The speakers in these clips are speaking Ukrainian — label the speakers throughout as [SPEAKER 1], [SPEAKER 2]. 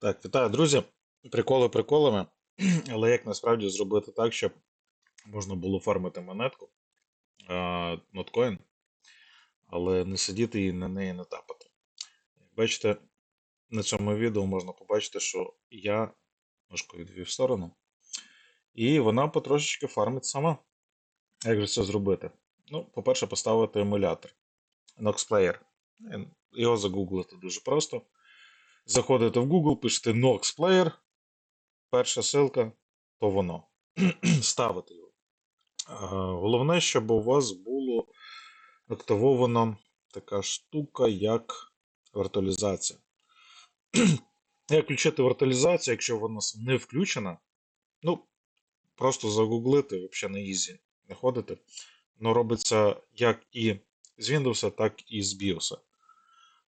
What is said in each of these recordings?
[SPEAKER 1] Так, вітаю, друзі. Приколи приколами. Але як насправді зробити так, щоб можна було фармити монетку Notcoin, але не сидіти і на неї не тапати. Бачите, на цьому відео можна побачити, що я ножку відвів сторону, і вона потрошечки фармить сама. Як же це зробити? Ну, по-перше, поставити емулятор NoxPlayer. Його загуглити дуже просто. Заходите в Google, пишете Nox Player. Перша ссылка, то воно. Ставите його. Головне, щоб у вас було активована така штука, як віртуалізація. Як включити віртуалізацію, якщо вона не включена, ну, просто загуглити, взагалі на ізі не ходите. Воно робиться як і з Windows, так і з BIOS.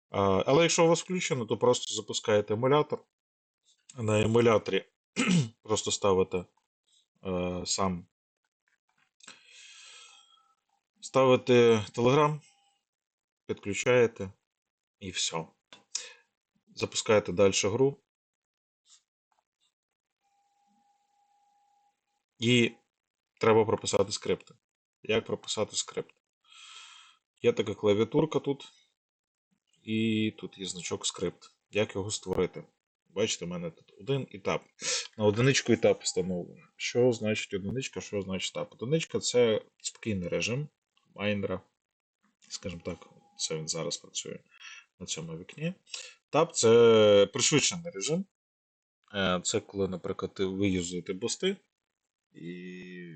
[SPEAKER 1] Але якщо у вас включено, то просто запускаєте емулятор. На емуляторі просто ставите е, сам. Ставите Telegram, підключаєте і все. Запускаєте далі гру. І треба прописати скрипти. Як прописати скрипт? Є така клавіатурка тут. І тут є значок скрипт. Як його створити? Бачите, в мене тут один етап. На одиничку етап встановлено. Що значить одиничка, що значить етап? Одиничка це спокійний режим майнера. Скажімо так, це він зараз працює на цьому вікні. Тап це пришвидшений режим. Е, Це коли, наприклад, ви юзуєте бусти, і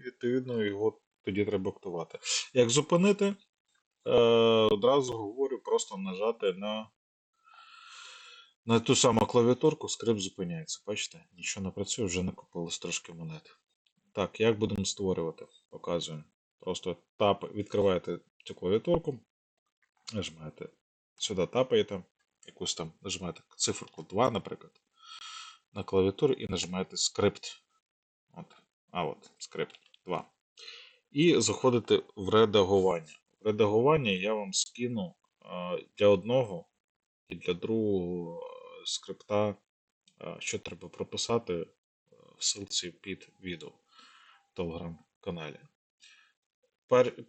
[SPEAKER 1] відповідно його тоді треба актувати. Як зупинити? Одразу говорю, просто нажати на на ту саму клавіатурку, скрипт зупиняється. Бачите, нічого не працює, вже накопилось трошки монет. Так, як будемо створювати? Показуємо. Просто тап, відкриваєте цю клавіатурку, нажимаєте сюди тапаєте, якусь там нажимаєте циферку 2, наприклад, на клавіатуру і нажимаєте скрипт. От. А от, скрипт 2. І заходите в редагування. Редагування я вам скину для одного і для другого е, скрипта, е, що треба прописати е, в ссылці під відео в телеграм-каналі.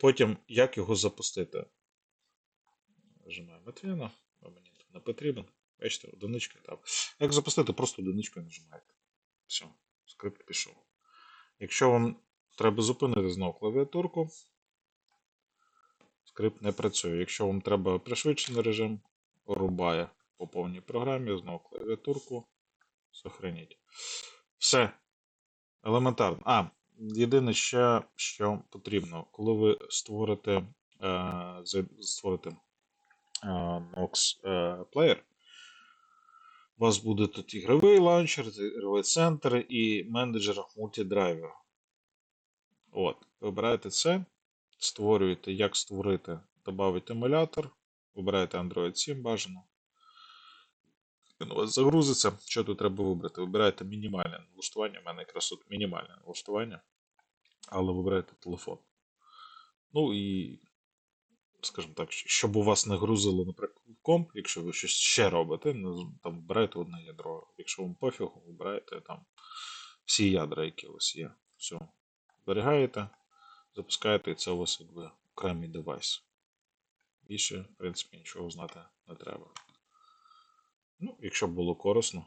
[SPEAKER 1] Потім, як його запустити? Нажимаємо Матвіна, бо мені не потрібен. Бачите, одиничка етап. Як запустити, просто одиничкою нажимаєте. Все, скрипт пішов. Якщо вам треба зупинити знову клавіатурку, скрипт не працює. Якщо вам треба пришвидшений режим, рубає по повній програмі, знову клавіатурку. Сохраніть. Все. Елементарно. А, єдине ще, що потрібно, коли ви створите, е, створите е, Nox е, Player, у вас буде тут ігровий лаунчер, ігровий центр і менеджер мультидрайвер. От, вибираєте це, створюєте, як створити, додати емулятор, вибираєте Android 7 бажано. Він у вас загрузиться. Що тут треба вибрати? Вибираєте мінімальне налаштування. У мене якраз тут мінімальне налаштування. Але вибираєте телефон. Ну і, скажімо так, щоб у вас не грузило, наприклад, комп, якщо ви щось ще робите, ну, там вибираєте одне ядро. Якщо вам пофігу, вибираєте там всі ядра, які у вас є. Все. Зберігаєте, запускаєте, це у вас якби окремий девайс. Більше, в принципі, нічого знати не треба. Ну, якщо було корисно,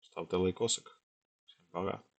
[SPEAKER 1] ставте лайкосик. Всім пока.